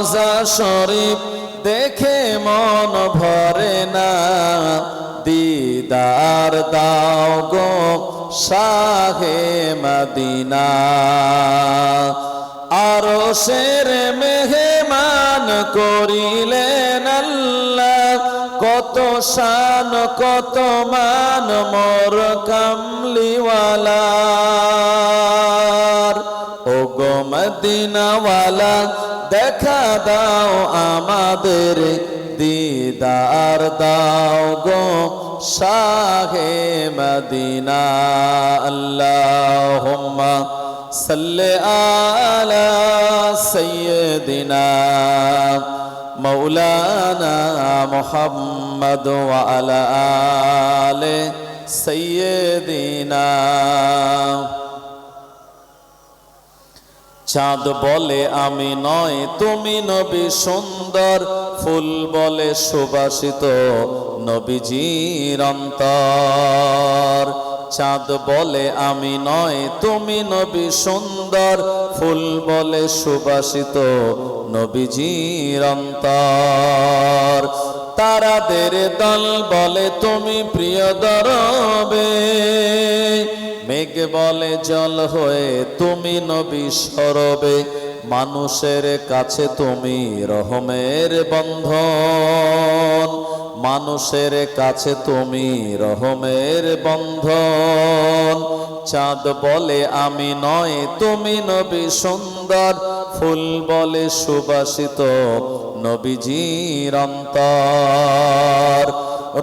রওজা শরীফ দেখে মন ভরে না। দিদার দাও গো শাহে মদিনা। আরও শের মেহমান করিলেন আল্লাহ, কত শান, কত মান, মোর কামলিওয়ালার ও গো মদিনাওয়ালা, দেখা দাও আমাদের দিদার, দাও গো শাহে মদিনা আল্লাহ সল্লে আলা সৈয়দিনা মৌলানা মোহাম্মদ আলা আলে সৈয়দিনা চাঁদ বলে আমি নয়, তুমি নবী সুন্দর। ফুল বলে সুবাসিত নবীজির অন্তর। চাঁদ বলে আমি নয়, তুমি নবী সুন্দর। ফুল বলে সুবাসিত নবীজির অন্তর। তারাদের দল বলে তুমি প্রিয় দরবে। মেঘ বলে জল হয়ে তুমি নবী সরবে, মানুষের কাছে তুমি রহমের বন্ধন। মানুষের কাছে তুমি রহমের বন্ধন। চাঁদ বলে আমি নয়, তুমি নবী সুন্দর। ফুল বলে সুবাসিত নবীজির অন্তর।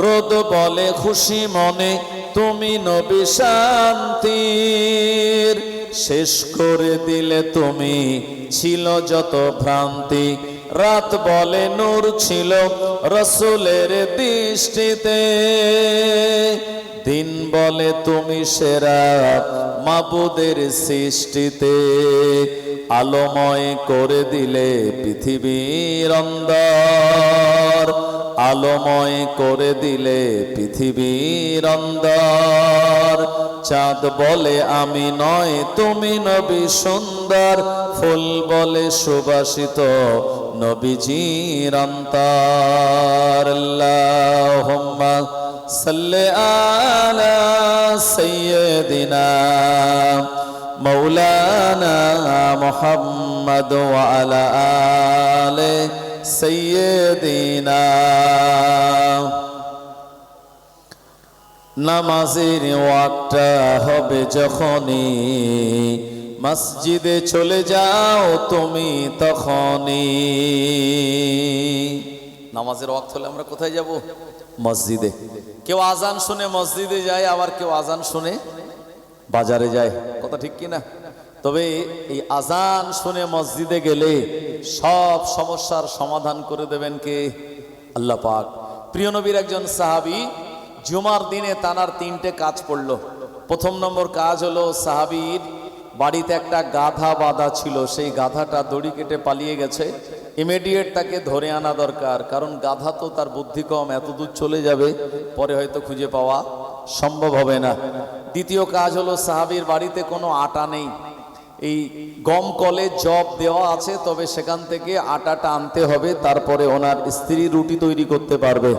রোদ বলে খুশি মনে তুমি নবী শান্তির। শেষ করে দিলে তুমি ছিল যত ভ্রান্তি। রাত বলে নূর ছিল রসুলের দৃষ্টিতে। দিন বলে তুমি সেরা মাবুদের সৃষ্টিতে। আলোময় করে দিলে পৃথিবীর অন্দর। আলোময় করে দিলে পৃথিবীর অন্দর চাঁদ বলে আমি নয়, তুমি নবী সুন্দর। ফুল বলে সুবাসিত নবীজির অন্তর। আল্লাহুম্মা আলা সৈয়দিনা মৌলানা মোহাম্মদ ওয়া আলা سيدنا নামাজের ওয়াক্তটা হবে যখনই মসজিদে চলে যাও তুমি তখনই নামাজের ওয়াক্ত হলে আমরা কোথায় যাব মসজিদে কেউ আজান শুনে মসজিদে যায় আবার কেউ আজান শুনে বাজারে যায় কথা ঠিক কি না তবে এই আজান শুনে মসজিদে গেলে সব সমস্যার সমাধান করে দেবেন কে? আল্লাহ পাক। প্রিয় নবীর একজন সাহাবি জুমার দিনে তানার তিনটে কাজ পড়ল। প্রথম নম্বর কাজ হলো সাহাবির বাড়িতে একটা গাধা বাঁধা ছিল, সেই গাধাটা দড়ি কেটে পালিয়ে গেছে। ইমিডিয়েট তাকে ধরে আনা দরকার, কারণ গাধা তো তার বুদ্ধি কম, এত দূর চলে যাবে, পরে হয়তো খুঁজে পাওয়া সম্ভব হবে না। দ্বিতীয় কাজ হলো সাহাবির বাড়িতে কোনো আটা নেই এই গম কলে জব দেওয়া আছে, তবে সেখান থেকে আটাটা আনতে হবে, তারপরে ওনার স্ত্রী রুটি তৈরি করতে পারবে।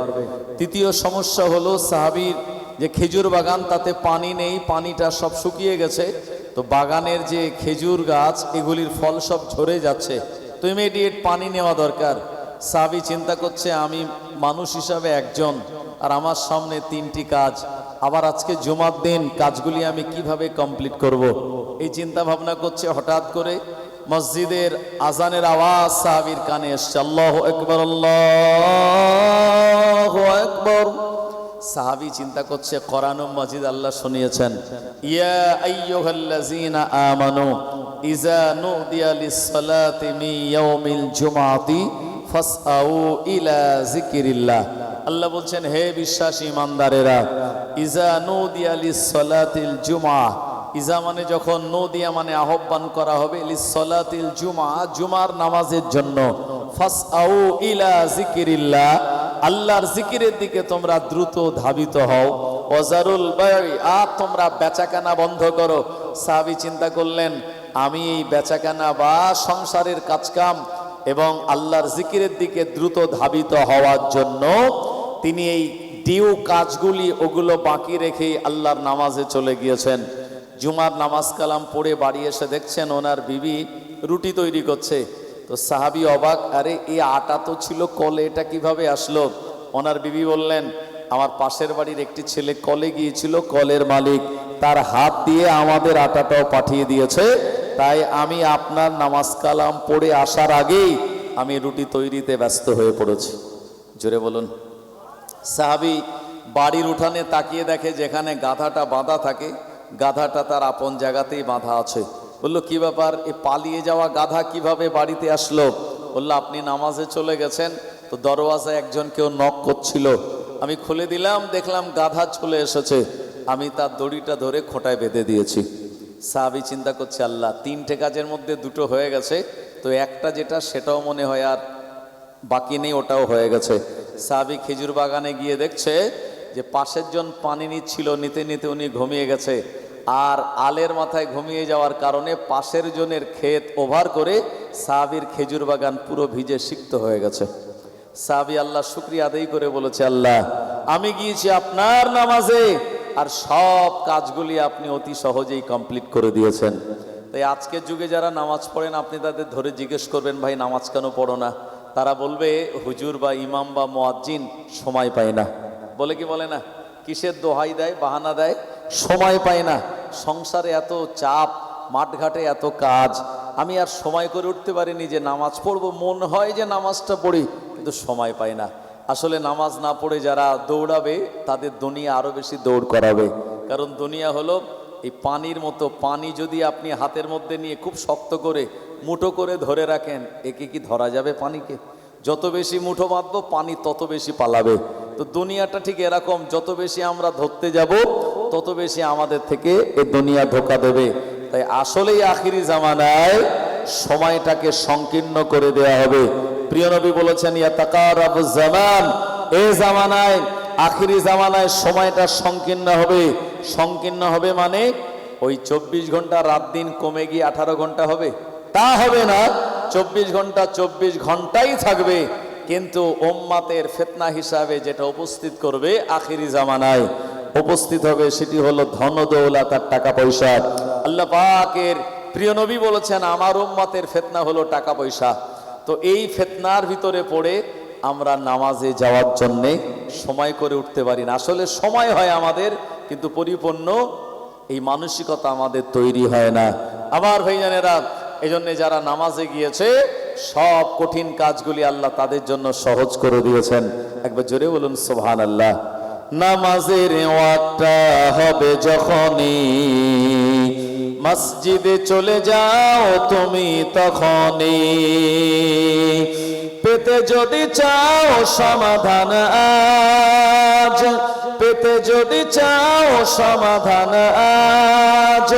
তৃতীয় সমস্যা হলো সাহাবির যে খেজুর বাগান, তাতে পানি নেই, পানিটা সব শুকিয়ে গেছে। তো বাগানের যে খেজুর গাছ, এগুলির ফল সব ঝরে যাচ্ছে। তো ইমিডিয়েট পানি নেওয়া দরকার। সাহাবি চিন্তা করছে, আমি মানুষ হিসাবে একজন, আর আমার সামনে তিনটি কাজ। আবার আজকে জুমার দিন, কাজগুলি আমি কীভাবে কমপ্লিট করব। এই চিন্তা ভাবনা করছে, হঠাৎ করে মসজিদের আজানের আওয়াজ সাহাবির কানে এসছে, আল্লাহ একবার আল্লাহ একবার সাহাবি চিন্তা করছে, কোরআন মজিদ আল্লাহ শুনিয়েছেন। ইয়া আইয়ুহাল্লাযীনা আমানু ইজা নুদিয়া লিস-সালাতি মিন ইয়াউমিল জুমআতি ফাসআউ ইলা যিকিরিল্লাহ। আল্লাহ বলছেন, হে বিশ্বাসী ইমানদারেরা, ইজা নুদিয়া লিস-সালাতিল জুমআ। ইজা মানে যখন নদিয়া মানে আহ্বান করা হবে, লিস-সালাতিল জুমআ, জুমার নামাজের জন্য। যিকিরিল্লাহ, আল্লাহর জিকিরের দিকে তোমরা দ্রুত ধাবিত হও। ওজারুল বাই আর তোমরা বেচাকেনা বন্ধ করো। সাহাবি চিন্তা করলেন, আমি এই বেচাকেনা বা সংসারের কাজকাম এবং আল্লাহর জিকিরের দিকে দ্রুত ধাবিত হওয়ার জন্য তিনি এই ডিউ কাজগুলি ওগুলো বাকি রেখেই আল্লাহর নামাজে চলে গিয়েছেন। জুমার নামাজ কালাম পড়ে বাড়ি এসে দেখছেন ওনার বিবি রুটি তৈরি করছে। তো সাহাবি অবাক, আরে এই আটা তো ছিল কলে, এটা কীভাবে আসলো? ওনার বিবি বললেন, আমার পাশের বাড়ির একটি ছেলে কলে গিয়েছিল, কলের মালিক। তার হাত দিয়ে আমাদের আটাটাও পাঠিয়ে দিয়েছে। তাই আমি আপনার নামাজ কালাম পড়ে আসার আগেই আমি রুটি তৈরিতে ব্যস্ত হয়ে পড়েছি। জোরে বলুন। সাহাবি বাড়ির উঠানে তাকিয়ে দেখে যেখানে গাধাটা বাঁধা থাকে, গাধাটা তার আপন জায়গাতেই বাঁধা আছে। বলল, কি ব্যাপার? এ পালিয়ে যাওয়া গাধা কীভাবে বাড়িতে আসলো? বলল, আপনি নামাজে চলে গেছেন, তো দরওয়াজায় একজন কেউ নক করছিল। আমি খুলে দিলাম, দেখলাম গাধা চলে এসেছে। আমি তার দড়িটা ধরে খোঁটায় বেঁধে দিয়েছি। সাহাবি চিন্তা করছে, আল্লাহ, তিনটে কাজের মধ্যে দুটো হয়ে গেছে, তো একটা যেটা সেটাও মনে হয় আর বাকি নেই, ওটাও হয়ে গেছে। সাবি খেজুর বাগানে গিয়ে দেখছে যে পাশের জন পানি নিচ্ছিল, নিতে নিতে উনি ঘুমিয়ে গেছে। আর আলের মাথায় ঘুমিয়ে যাওয়ার কারণে পাশের জনের ক্ষেত ওভার করে সাবির খেজুর বাগান পুরো ভিজে সিক্ত হয়ে গেছে। সাবি আল্লাহ শুক্রিয়া আদায় করে বলেছে, আল্লাহ, আমি গিয়েছি আপনার নামাজে, আর সব কাজগুলি আপনি অতি সহজেই কমপ্লিট করে দিয়েছেন। তাই আজকের যুগে যারা নামাজ পড়েন, আপনি তাদের ধরে জিজ্ঞেস করবেন, ভাই, নামাজ কেন পড়ো না? তারা বলবে, হুজুর বা ইমাম বা মোয়াজ্জিন সময় পায় না। বলে কি বলে না? কিসের দোহাই দেয়, বাহানা দেয়? সময় পায় না। সংসারে এত চাপ, মাঠঘাটে এত কাজ, আমি আর সময় করে উঠতে পারিনি যে নামাজ পড়ব। মন হয় যে নামাজটা পড়ি, কিন্তু সময় পাই না। আসলে নামাজ না পড়ে যারা দৌড়াবে, তাদের দুনিয়া আরও বেশি দৌড় করাবে। কারণ দুনিয়া হলো, এই পানির মতো পানি যদি আপনি হাতের মধ্যে নিয়ে খুব শক্ত করে মুঠো করে ধরে রাখেন, একে কি ধরা যাবে পানিকে? যত বেশি মুঠো বাঁধবো, পানি তত বেশি পালাবে। তো দুনিয়াটা ঠিক এরকম, যত বেশি আমরা ধরতে যাব, তত বেশি আমাদের থেকে এ দুনিয়া ধোকা দেবে। তাই আসলেই আখিরি জামানায় সময়টাকে সংকীর্ণ করে দেয়া হবে। প্রিয় নবী বলেছেন জামান। এ জামানায়, আখিরি জামানায় সময়টা সংকীর্ণ হবে। সংকীর্ণ হবে মানে ওই চব্বিশ ঘণ্টা, রাত দিন কমে গিয়ে আঠারো ঘণ্টা হবে। তা হবে না। চব্বিশ ঘণ্টা চব্বিশ ঘন্টাই থাকবে, কিন্তু ওম্মাতের ফেতনা হিসাবে যেটা উপস্থিত করবে আখিরি জামানায়। উপস্থিত হবে সেটি হলো ধন দৌলত আর টাকা পয়সা আল্লাহ পাকের প্রিয় নবী বলেছেন, আমার উম্মাতের ফেতনা হলো টাকা পয়সা তো এই ফেতনার ভিতরে পড়ে আমরা নামাজে যাওয়ার জন্যে সময় করে উঠতে পারি না। আসলে সময় হয় আমাদের, কিন্তু পরিপূর্ণ এই মানসিকতা আমাদের তৈরি হয় না। আমার ভাইজানেরা এই জন্যে যারা নামাজে গিয়েছে, সব কঠিন কাজগুলি আল্লাহ তাদের জন্য সহজ করে দিয়েছেন। একবার জোরে বলুন সোহান আল্লাহ নামাজের হবে যখনই মসজিদে চলে যাও তুমি তখনই। পেতে যদি চাও সমাধান পেতে যদি চাও সমাধান আজ,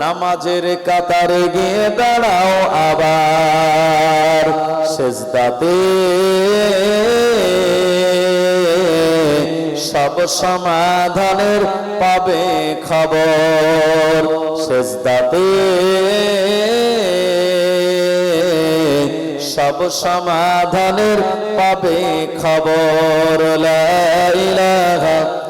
নামাজের কাতারে গিয়ে দাঁড়াও আবার শেষদাতে সব সমাধানের পাবে খবর শেষদাতে সব সমাধানের পাবে খবর, লা ইলাহা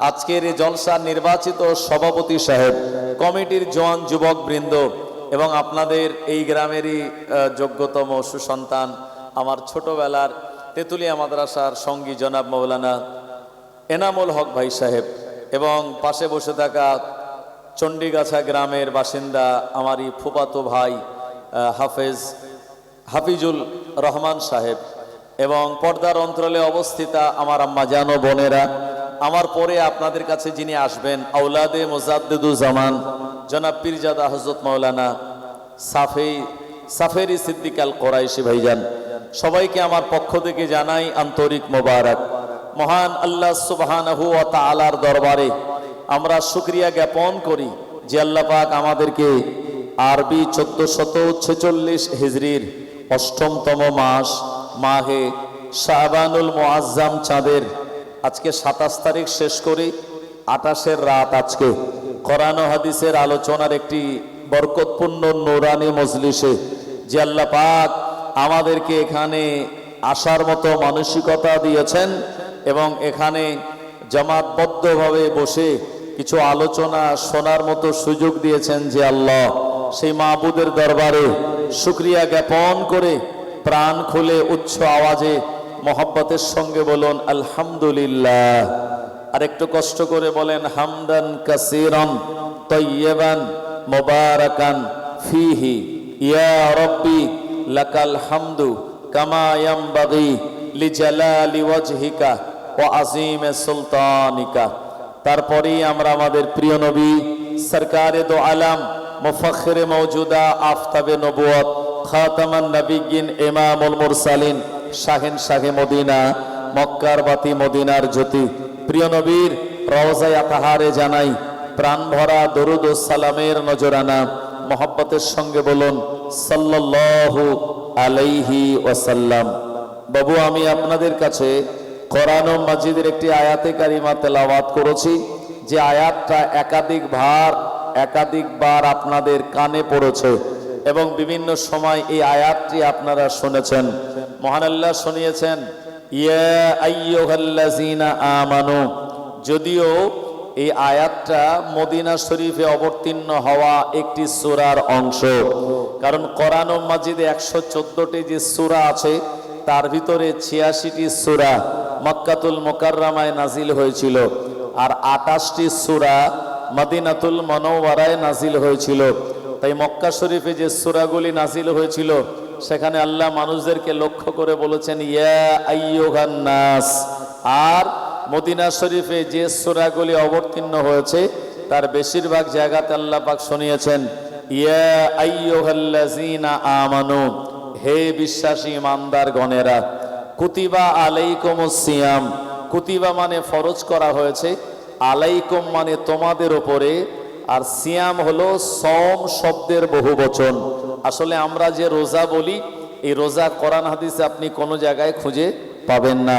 আজকের এই জলসার নির্বাচিত সভাপতি সাহেব, কমিটির জোয়ান যুবক বৃন্দ এবং আপনাদের এই গ্রামেরই যোগ্যতম সুসন্তান আমার ছোটবেলার তেতুলিয়া মাদ্রাসার সঙ্গী জনাব মৌলানা এনামুল হক ভাই সাহেব এবং পাশে বসে থাকা চণ্ডীগাছা গ্রামের বাসিন্দা আমারই ফুপাতো ভাই হাফেজ হাফিজুল রহমান সাহেব এবং পর্দার অন্তরালে অবস্থিতা আমার আম্মা জানো বোনেরা আমার পরে আপনাদের কাছে যিনি আসবেন আউলাদে মোজাদ্দুজ্জামান জনাব পীরজাদা হজরত মৌলানা সাফেই, সাফেরি সিদ্দিক আল কোরাইশি ভাইজান, সবাইকে আমার পক্ষ থেকে জানাই আন্তরিক মোবারক। মহান আল্লাহ সুবহানাহু ওয়া তাআলার দরবারে আমরা শুক্রিয়া জ্ঞাপন করি যে আল্লাহ পাক আমাদেরকে আরবি চোদ্দ শত ছেচল্লিশ হিজড়ির অষ্টমতম মাস, মাহে শাহবানুল মুআজ্জাম চাঁদের আজকে সাতাশ তারিখ শেষ করে, আটাশের রাত আজকে। কোরআন হাদিসের আলোচনার একটি বরকতপূর্ণ নোরানি মজলিসে যে আল্লাহ পাক আমাদেরকে এখানে আসার মতো মানসিকতা দিয়েছেন এবং এখানে জামাতবদ্ধভাবে বসে কিছু আলোচনা শোনার মতো সুযোগ দিয়েছেন যে আল্লাহ সেই মাহবুদের দরবারে শুক্রিয়া জ্ঞাপন করে প্রাণ খুলে উচ্চ আওয়াজে মহব্বতের সঙ্গে বলুন, আলহামদুলিল্লাহ। আর একটু কষ্ট করে বলেন, হামদান কাসিরন তৈয়বান মোবারকান ফিহি। ইয়া রব্বি লাকাল হামদু কামা ইয়ামবাগি লিজালালি ওয়াজহিকা ওয়া আজিমে সুলতানিকা। তারপরেই আমরা আমাদের প্রিয় নবী সরকারে দো আলাম মুফাখিরে মৌজুদা আফতাবে নবুয়ত খাতামান নবিগিন ইমামুল মুরসালিন শাহিন শাহে মদিনা, মক্কার বাতি মদিনার জ্যোতি। প্রিয় নবীর রওজাই আতাহারে জানাই, প্রাণ ভরা দরুদ ও সালামের নজরানা। মোহাব্বতের সঙ্গে বলুন, সাল্লাল্লাহু আলাইহি ওয়াসাল্লাম। বাবু, আমি আপনাদের কাছে কোরআন মাজিদের একটি আয়াতে কারিমা তেলাওয়াত করেছি। যে আয়াতটা একাধিক ভার একাধিকবার আপনাদের কানে পড়েছে। এবং বিভিন্ন সময় এই আয়াতটি আপনারা শুনেছেন। মহান আল্লাহ শুনিয়েছেন আমানু, যদিও এই আয়াতটা মদিনা শরীফে অবতীর্ণ হওয়া একটি সূরার অংশ। কারণ কোরআন মাজিদে একশো চোদ্দটি যে সূরা আছে, তার ভিতরে ছিয়াশিটি সূরা মক্কাতুল মোকাররামায় নাজিল হয়েছিল আর আটাশটি সুরা মদিনাতুল মনোয়ারায় নাজিল হয়েছিল। তাই মক্কা শরীফে যে সূরাগুলি নাসিল হয়েছিল, সেখানে আল্লাহ মানুষদেরকে লক্ষ্য করে বলেছেন, ইয়া নাস। আর মদিনা শরীফে যে সূরাগুলি অবতীর্ণ হয়েছে, তার বেশিরভাগ জায়গাতে আল্লাহ পাক শুনিয়েছেন আমানু। হে বিশ্বাসী ইমানদার গণেরা কুতিবা আলাইকুমুস সিয়াম। কুতিবা মানে ফরজ করা হয়েছে, আলাইকুম মানে তোমাদের উপরে আর সিয়াম হলো সম শব্দের বহু বচন। আসলে আমরা যে রোজা বলি, এই রোজা কোরআন হাদিসে আপনি কোনো জায়গায় খুঁজে পাবেন না।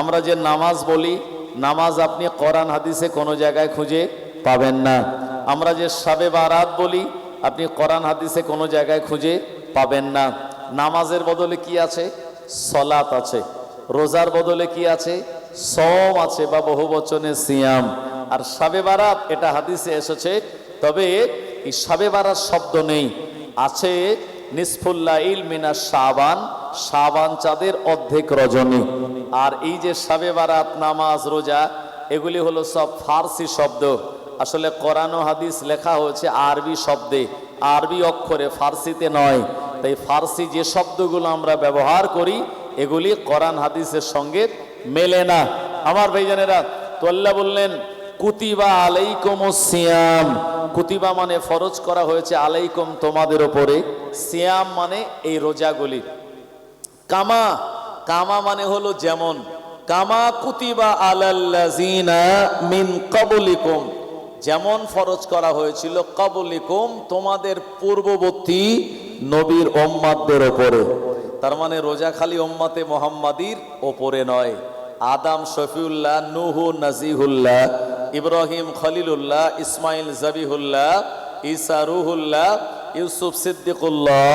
আমরা যে নামাজ বলি, নামাজ আপনি কোরআন হাদিসে কোনো জায়গায় খুঁজে পাবেন না। আমরা যে সাবে বারাত বলি, আপনি কোরআন হাদিসে কোনো জায়গায় খুঁজে পাবেন না। নামাজের বদলে কি আছে? সলাত আছে। রোজার বদলে কি আছে? সম আছে বা বহু বচনে সিয়াম। আর সাবে বারাত, এটা হাদিসে এসেছে। তবে এই সাবে বারাত শব্দ নেই। আছে নিসফুল্লাহ ইল মিনা শাবান শাবান চাঁদের অর্ধেক রজনী। আর এই যে সাবে বারাত, নামাজ, রোজা, এগুলি হলো সব ফার্সি শব্দ। আসলে কোরআন হাদিস লেখা হয়েছে আরবি শব্দে। আরবি অক্ষরে ফার্সিতে নয়। তাই ফার্সি যে শব্দগুলো আমরা ব্যবহার করি, এগুলি কোরআন হাদিসের সঙ্গে মেলে না। আমার ভাইজানেরা, তো আল্লাহ বললেন কুতিবা আলাইকুম সিয়াম। কুতিবা মানে ফরজ করা হয়েছে আলাইকুম তোমাদের ওপরে। সিয়াম মানে এই রোজাগুলি। কামা কামা মানে হলো যেমন, কামা কুতিবা আলাল্লাযিনা মিন কাবলিকুম যেমন ফরজ করা হয়েছিল কাবলিকুম তোমাদের পূর্ববর্তী নবীর ওম্মাদদের ওপরে। তার মানে রোজা খালি ওম্মাতে মোহাম্মাদির ওপরে নয়। আদাম শফিউল্লাহ, নুহু নাজিহুল্লাহ, ইব্রাহিম খলিলুল্লাহ, ইসমাইল জাবিহুল্লাহ ইসা রুহুল্লাহ, ইউসুফ সিদ্দিকুল্লাহ,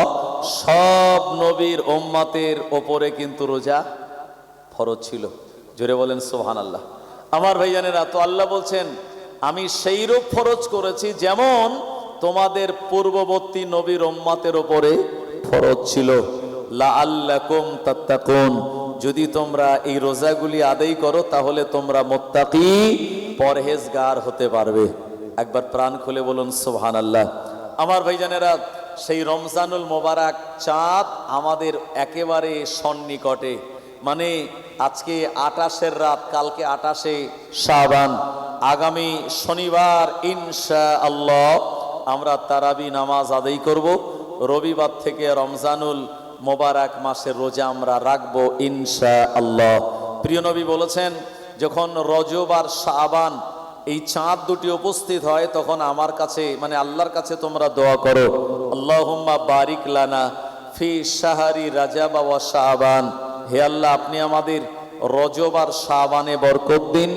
সব নবীর ওম্মাতের ওপরে কিন্তু রোজা ফরজ ছিল। জোরে বলেন সোহান আল্লাহ আমার ভাইজানেরা, তো আল্লাহ বলছেন, আমি সেই রূপ ফরজ করেছি যেমন তোমাদের পূর্ববর্তী নবীর ওম্মাতের ওপরে ফরজ ছিল। লা আল্লাহ আল্লাকুম তাত্তাকুন। যদি তোমরা এই রোজাগুলি আদায় করো, তাহলে তোমরা মোত্তাকি পরহেজগার হতে পারবে। একবার প্রাণ খুলে বলুন সোহান আল্লাহ আমার ভাইজানেরা, সেই রমজানুল মোবারক চাঁদ আমাদের একেবারে সন্নিকটে। মানে আজকে আটাশের রাত, কালকে আটাশে শাবান। আগামী শনিবার ইনশা আল্লাহ আমরা তারাবি নামাজ আদায় করব। রবিবার থেকে রমজানুল মোবারক মাসের রোজা আমরা রাখব ইনশা আল্লাহ প্রিয় নবী বলেছেন, যখন রজব আর শাবান এই চাঁদ দুটি উপস্থিত হয়, তখন আমার কাছে মানে আল্লাহর কাছে তোমরা দোয়া করো, আল্লাহুম্মা বারিক লানা ফি সাহারি রাজা বাবা শাহবান হে আল্লাহ, আপনি আমাদের রজব আর শাহবানে বরকত দিন।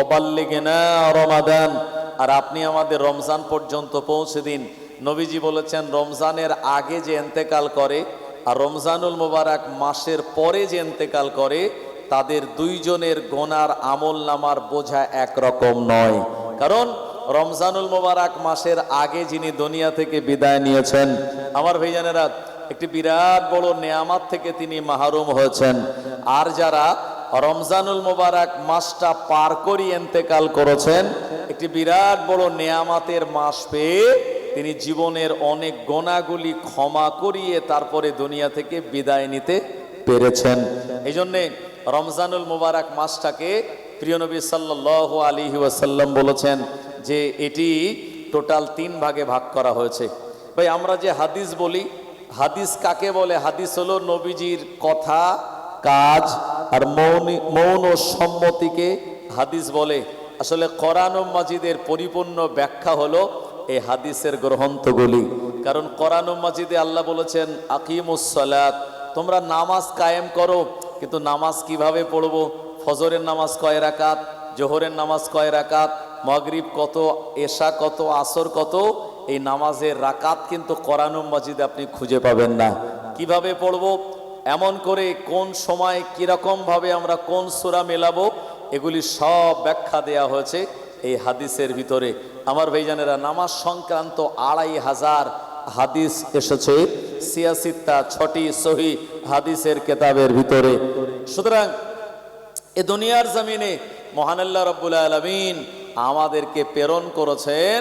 অবাল্লিগেনা রমাদান। আর আপনি আমাদের রমজান পর্যন্ত পৌঁছে দিন। নবীজি বলেছেন, রমজানের আগে যে এন্তেকাল করে আর রমজানুল মোবারক মাসের পরে যে এন্তেকাল করে, তাদের দুইজনের গোনার আমল নামার বোঝা একরকম নয়। কারণ রমজানুল মোবারক মাসের আগে যিনি দুনিয়া থেকে বিদায় নিয়েছেন, আমার ভাইজানেরা, একটি বিরাট বড় নেয়ামাত থেকে তিনি মাহরুম হয়েছেন। আর যারা রমজানুল মোবারক মাসটা পার করি এন্তেকাল করেছেন, একটি বিরাট বড় নেয়ামাতের মাস পেয়ে তিনি জীবনের অনেক গোনাগুলি ক্ষমা করিয়ে তারপরে দুনিয়া থেকে বিদায় নিতে পেরেছেন। এই জন্যে রমজানুল মুবারক মাসটাকে প্রিয় নবী সাল্লাহ আলী ওয়াসাল্লাম বলেছেন যে এটি টোটাল তিন ভাগে ভাগ করা হয়েছে। ভাই, আমরা যে হাদিস বলি, হাদিস কাকে বলে? হাদিস হলো নবীজির কথা, কাজ আর মৌন মৌন সম্মতিকে হাদিস বলে। আসলে কোরআন মাজিদের পরিপূর্ণ ব্যাখ্যা হলো এই হাদিসের গ্রন্থগুলি। কারণ কোরআন মাজিদে আল্লাহ বলেছেন আকিমুসলাত তোমরা নামাজ কায়েম করো, কিন্তু নামাজ কীভাবে পড়ব? ফজরের নামাজ কয় রাকাত? জোহরের নামাজ কয় রাকাত? মগরিব কত? এশা কত? আসর কত? এই নামাজের রাকাত কিন্তু কোরআন মাজিদে আপনি খুঁজে পাবেন না। কীভাবে পড়ব? এমন করে কোন সময় কীরকম ভাবে আমরা কোন সুরা মেলাবো? এগুলি সব ব্যাখ্যা দেয়া হয়েছে এই হাদিসের ভিতরে। আমার ভাইজানেরা, নামাজ সংক্রান্ত আড়াই হাজার হাদিস এসেছে। সিয়াসিত্তা ছটি সহি হাদিসের কেতাবের ভিতরে। সুতরাং এ দুনিয়ার জমিনে মহান আল্লাহ রব্বুল আলমিন আমাদেরকে প্রেরণ করেছেন,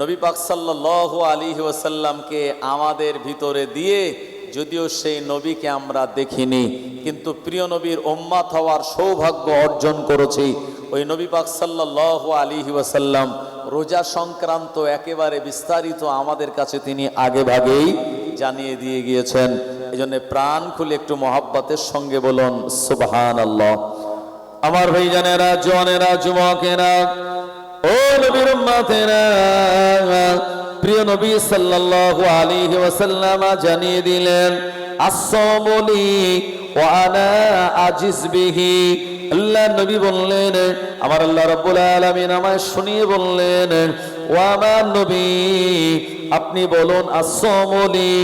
নবী পাক সাল্লাহ আলী ওয়াসাল্লামকে আমাদের ভিতরে দিয়ে, যদিও সেই নবীকে আমরা দেখিনি, কিন্তু প্রিয় নবীর ওম্মাত হওয়ার সৌভাগ্য অর্জন করেছি। ওই নবী পাক সাল্লাহ আলী ওয়াসাল্লাম রোজা সংক্রান্ত একেবারে বিস্তারিত আমাদের কাছে তিনি আগে ভাগেই জানিয়ে দিয়ে গিয়েছেন। এই জন্য প্রাণ খুলে একটু মহাব্বতের সঙ্গে বলুন সুবহান আল্লাহ আমার ভাই জানেরা যুবকেরা, ও নবীর প্রিয় নবী সাল্লাল্লাহু আলাইহি ওয়াসাল্লাম জানিয়ে দিলেন আসসামুলি ওয়া আনা আজিজ বিহি। নবী বললেন, আমার আল্লাহ রাব্বুল আলামিন আমায় শুনিয়ে বললেন ও আমার নবী, আপনি বলুন আসসামুলি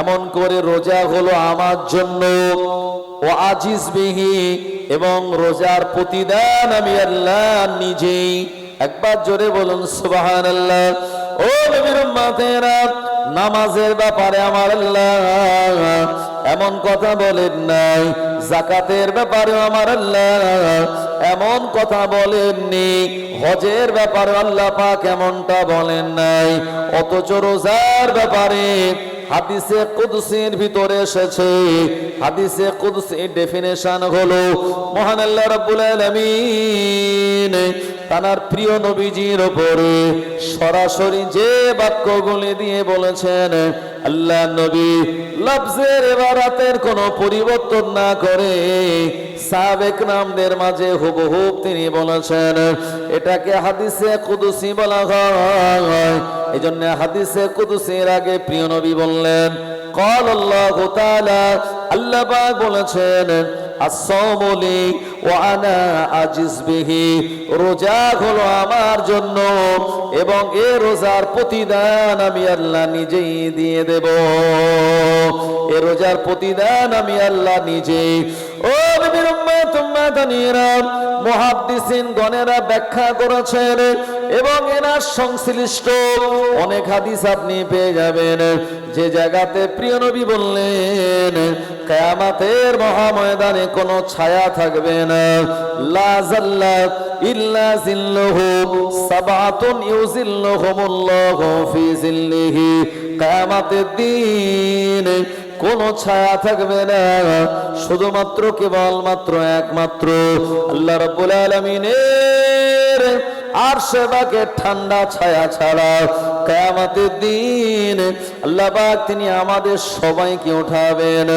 এমন করে রোজা হলো আমার জন্য। ও আজিজ বিহি, এবং রোজার প্রতিদান আমি আল্লাহ নিজেই। একবার জোরে বলুন সুবাহান আল্লাহ ও নবীর নামাজের ব্যাপারে আমার আল্লাহ এমন কথা বলেন নাই। জাকাতের ব্যাপারে আমার আল্লাহ এমন কথা বলেননি। হজের ব্যাপারে আল্লাহ পাক এমনটা বলেন নাই। অথচ রোজার ব্যাপারে হাদিসে কুদসির ভিতরে এসেছে। হাদিসে কুদসির ডেফিনেশন হলো, মহান আল্লাহ রাব্বুল আলামিন তার প্রিয় নবীজির উপরে সরাসরি যে বাক্যগুলি দিয়ে বলেছেন আল্লাহ নবী লফজের এবারাতের কোনো পরিবর্তন না করে সাবেক নামদের মাঝে হুবহুব তিনি বলেছেন, এটাকে হাদিসে কুদুসি বলা হয়। এই জন্য হাদিসে কুদুসির আগে প্রিয় নবী বললেন, কল আল্লাহ আল্লাহ বলেছেন বলেছেন আসসামুলি ওয়ানা আজিজ বিহি রোজা হলো আমার জন্য এবং এ রোজার প্রতিদান আমি আল্লাহ নিজেই দিয়ে দেব। এ রোজার প্রতিদান আমি আল্লাহ নিজেই। ও নবীর উম্মত উম্মাতানিরা মুহাদ্দিসিন গণেরা ব্যাখ্যা করেছেন এবং এনার সংশ্লিষ্ট অনেক হাদিস আপনি পেয়ে যাবেন। যে জায়গাতে প্রিয় নবী বললেন কেয়ামাতের মহাময়দানে কোনো ছায়া থাকবে না। ইল্লা জিল্লুহু কোন ছায়া থাকবে না। শুধুমাত্র কেবলমাত্র একমাত্র আল্লাহ রাব্বুল আলামিনের আর সেবাকে ঠান্ডা ছায়া ছাড়া কেয়ামতের দিন আল্লাহ পাক তিনি আমাদের সবাইকে উঠাবেন।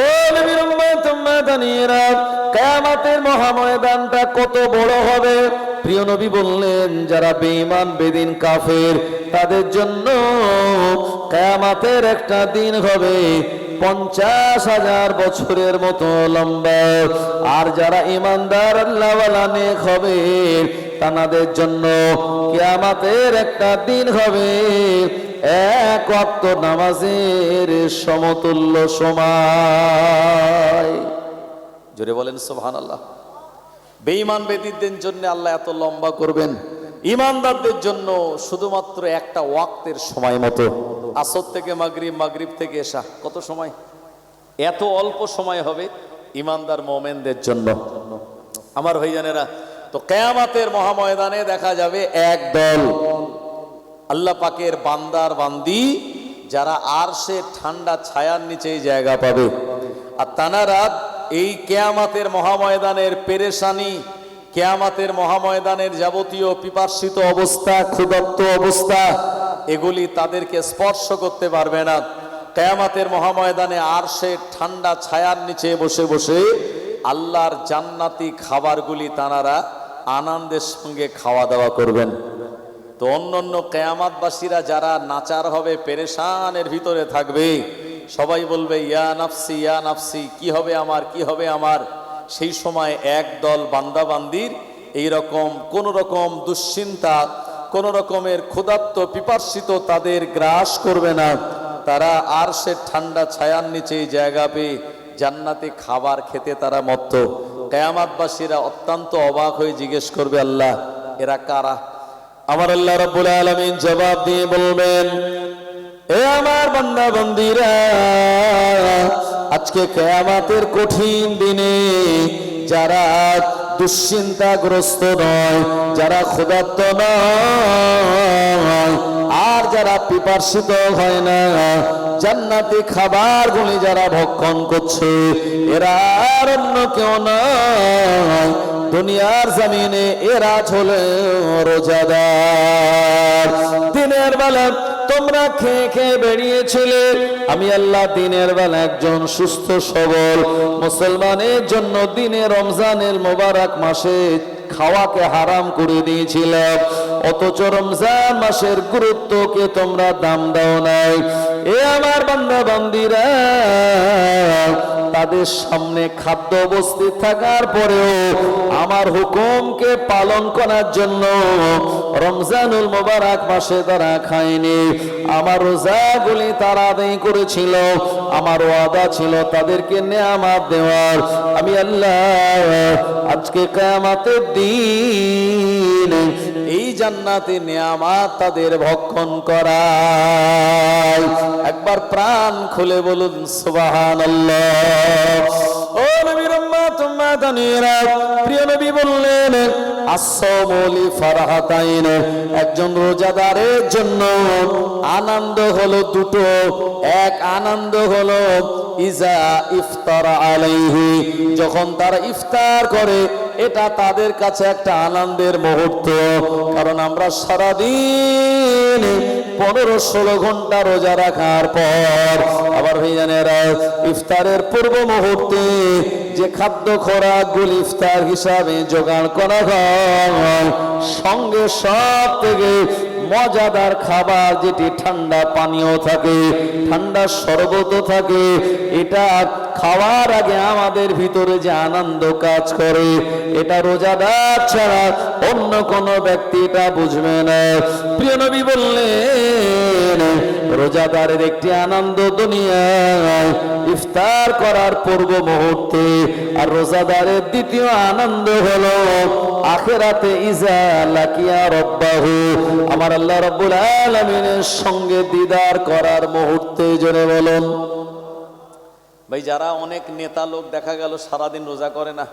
ও নবীর উম্মত উম্মাতানিরা কেয়ামতের মহাময়দানটা কত বড় হবে? প্রিয় নবী বললেন, যারা বেঈমান, বেদিন, কাফের, তাদের জন্য কেয়ামাতের একটা দিন হবে পঞ্চাশ হাজার বছরের মতো লম্বা। আর যারা ইমানদার আল্লাহওয়ালা, নেক হবে তানাদের জন্য কিয়ামাতের একটা দিন হবে। এক অক্ত নামাজের সমতুল্য সময়। জোরে বলেন সোহান আল্লাহ বেঈমান বেদিনদের জন্য আল্লাহ এত লম্বা করবেন। ইমানদারদের জন্য শুধুমাত্র একটা ওয়াক্তের সময় মতো। আসর থেকে মাগরিব মাগরিব থেকে এসা কত সময়? এত অল্প সময় হবে ইমানদার মোমেনদের জন্য। আমার ভাইজানেরা তো কেয়ামাতের মহাময়দানে দেখা যাবে এক দল। আল্লাহ পাকের বান্দার বান্দি, যারা আর সে ঠান্ডা ছায়ার নিচেই জায়গা পাবে। আর তানারা এই কেয়ামাতের মহাময়দানের পেরেশানি, কেয়ামাতের মহাময়দানের যাবতীয় পিপার্সিত অবস্থা ক্ষুদত্ত অবস্থা, এগুলি তাদেরকে স্পর্শ করতে পারবে না। কেয়ামাতের মহাময়দানে আর সে ঠান্ডা ছায়ার নিচে বসে বসে আল্লাহর জান্নাতি খাবারগুলি তানারা আনন্দের সঙ্গে খাওয়া দাওয়া করবেন। তো অন্য অন্য কেয়ামাতবাসীরা যারা নাচার হবে, পেরেশানের ভিতরে থাকবে, সবাই বলবে, ইয়া নাফসি ইয়া নাফসি, কি হবে আমার, কি হবে আমার? সেই সময় এক দল বান্দাবান্দির এইরকম কোন রকম দুশ্চিন্তা, কোন রকমের ক্ষুধাত্ত পিপার্সিত তাদের গ্রাস করবে না। তারা আর সে ঠান্ডা ছায়ার নিচেই জায়গা পেয়ে জান্নাতে খাবার খেতে তারা মত্ত। কেয়ামাতবাসীরা অত্যন্ত অবাক হয়ে জিজ্ঞেস করবে, আল্লাহ, এরা কারা? আমার আল্লাহ রব্বুল আলমিন জবাব দিয়ে বলবেন, এ আমার বান্দা বন্দিরা, আজকে কেয়ামাতের কঠিন দিনে যারা দুশ্চিন্তাগ্রস্ত নয়, যারা ক্ষুধার্ত নয়, আর যারা পিপার্সিত হয় না, জান্নাতি খাবারগুলি যারা ভক্ষণ করছে, এরা আর অন্য কেউ নয়। দুনিয়ার জমিনে এরা চলে রোজাদার। দিনের বেলা তোমরা খেয়ে খেয়ে বেরিয়েছিলে। আমি আল্লাহ দিনের বেলা একজন সুস্থ সবল মুসলমানের জন্য দিনে রমজানের মোবারক মাসে খাওয়াকে হারাম করে দিয়েছিলাম। অথচ রমজান মাসের গুরুত্বকে তোমরা দাম দাও নাই। এ আমার বান্দা বান্দিরা তাদের সামনে খাদ্য উপস্থিত থাকার পরেও আমার হুকুমকে পালন করার জন্য রমজানুল মোবারক মাসে তারা খায়নি। আমার রোজাগুলি তারা আদায় করেছিল, আমার ওয়াদা ছিল তাদেরকে নেয়ামাত দেওয়ার। আমি আল্লাহ, আজকে কায়ামাতের দিন এই জান্নাতে নেয়ামাত তাদের ভক্ষণ করায় একবার প্রাণ খুলে বলুন, সুবহানাল্লাহ। ও নবীর উম্মত দানিরা প্রিয় নবী বললেন আসসামলি ফারহাতাইন। একজন রোজাদারের জন্য আনন্দ হলো দুটো। এক আনন্দ হলো, ইজা ইফতার আলাইহি। যখন তারা ইফতার করে এটা তাদের কাছে একটা আনন্দের মুহূর্ত, কারণ আমরা সারাদিন পনেরো ষোলো ঘণ্টা রোজা রাখার পর আবার ভাইজানেরা ইফতারের পূর্ব মুহূর্তে যে খাদ্য খোরাক গুলি ইফতার হিসাবে জোগাড় করা হয়, সঙ্গে সব থেকে মজাদার খাবার যেটি ঠান্ডা পানীয় থাকে, ঠান্ডা শরবত থাকে, এটা খাওয়ার আগে আমাদের ভিতরে যে আনন্দ কাজ করে, এটা রোজাদার ছাড়া অন্য কোন ব্যক্তি এটা বুঝবে না। প্রিয় নবী বললেন, রোজাদারের একটি আনন্দ দুনিয়ায় ইফতার করার পূর্ব মুহূর্তে, আর রোজাদারের দ্বিতীয় আনন্দ হলো, আখেরাতে ইজা লাকিয়া রব্বাহু, আমার আল্লাহ রব্বুল আলামিনের সঙ্গে দিদার করার মুহূর্তে জেনে বলুন। ভাই, যারা অনেক নেতা লোক দেখা গেল সারাদিন রোজা করে না,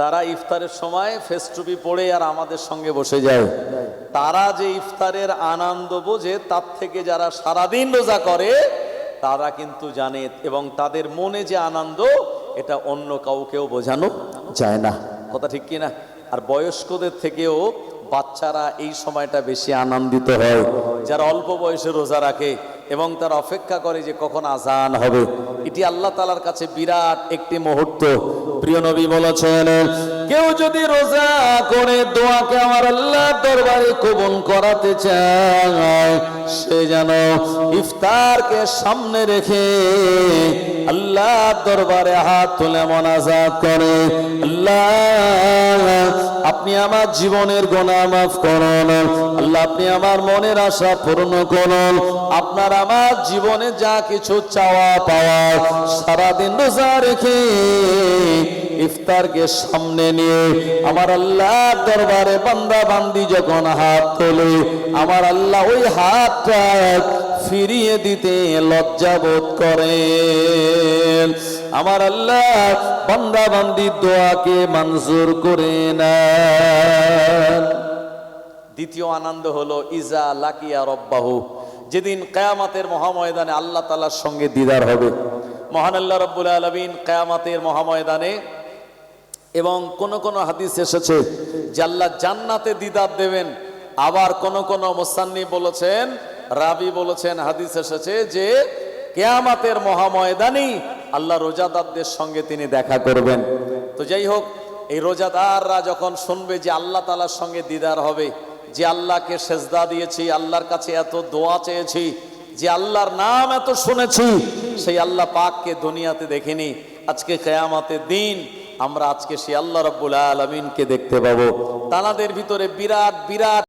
তারা ইফতারের সময় ফেস টুপি পড়ে আর আমাদের সঙ্গে বসে যায়। তারা যে ইফতারের আনন্দ বোঝে, তার থেকে যারা সারাদিন রোজা করে, তারা কিন্তু জানে এবং তাদের মনে যে আনন্দ, এটা অন্য কাউকেও বোঝানো যায় না। কথা ঠিক কিনা? আর বয়স্কদের থেকেও বাচ্চারা এই সময়টা বেশি আনন্দিত হয় যারা অল্প বয়সে রোজা রাখে। এবং তারা অপেক্ষা করে যে কখন আজান হবে। এটি আল্লাহ তালার কাছে বিরাট একটি মুহূর্ত। প্রিয় নবী বলেছেন, কেউ যদি রোজা করে দোয়াকে আমার আল্লাহ দরবারে কবুল করাতে চায়, সে যেন ইফতারকে সামনে রেখে আল্লাহ দরবারে হাত তুলে মনাজাত করে। আল্লাহ, আপনি আমার জীবনের গোনা মাফ করুন। আল্লাহ, আপনি আমার মনের আশা পূর্ণ করুন। আপনার আমার জীবনে যা কিছু চাওয়া পাওয়া সারাদিন রোজা রেখে ইফতারকে সামনে নিয়ে আমার আল্লাহ দরবারে বান্দা বান্দি যখন হাত তোলে, আমার আল্লাহ ওই হাতটা ফিরিয়ে দিতে লজ্জাবোধ করেন। আমার আল্লাহ বান্দা বান্দির দোয়াকে মঞ্জুর করে না দ্বিতীয় আনন্দ হলো, ইজা লাকিয়া রব্বাহু। যেদিন কেয়ামাতের মহাময়দানে আল্লাহ তালার সঙ্গে দিদার হবে। মহান আল্লাহ রব্বুল আলমিন কেয়ামাতের মহাময়দানে এবং কোন কোন হাদিস এসেছে যে আল্লাহ জান্নাতে দিদার দেবেন। আবার কোন কোন মোসান্নি বলেছেন, রাবি বলেছেন, হাদিস এসেছে যে কেয়ামাতের মহাময়দানেই আল্লাহ রোজাদারদের সঙ্গে তিনি দেখা করবেন। তো যাই হোক, এই রোজাদাররা যখন শুনবে যে আল্লাহ তালার সঙ্গে দিদার হবে যে আল্লাহকে সেজদা দিয়েছি, আল্লাহর কাছে এত দোয়া চেয়েছি, যে আল্লাহর নাম এত শুনেছি, সেই আল্লাহ পাককে দুনিয়াতে দেখিনি। আজকে কেয়ামাতের দিন আমরা আজকে সেই আল্লাহ রব্বুল আলমিনকে দেখতে পাবো। তানাদের ভিতরে বিরাট বিরাট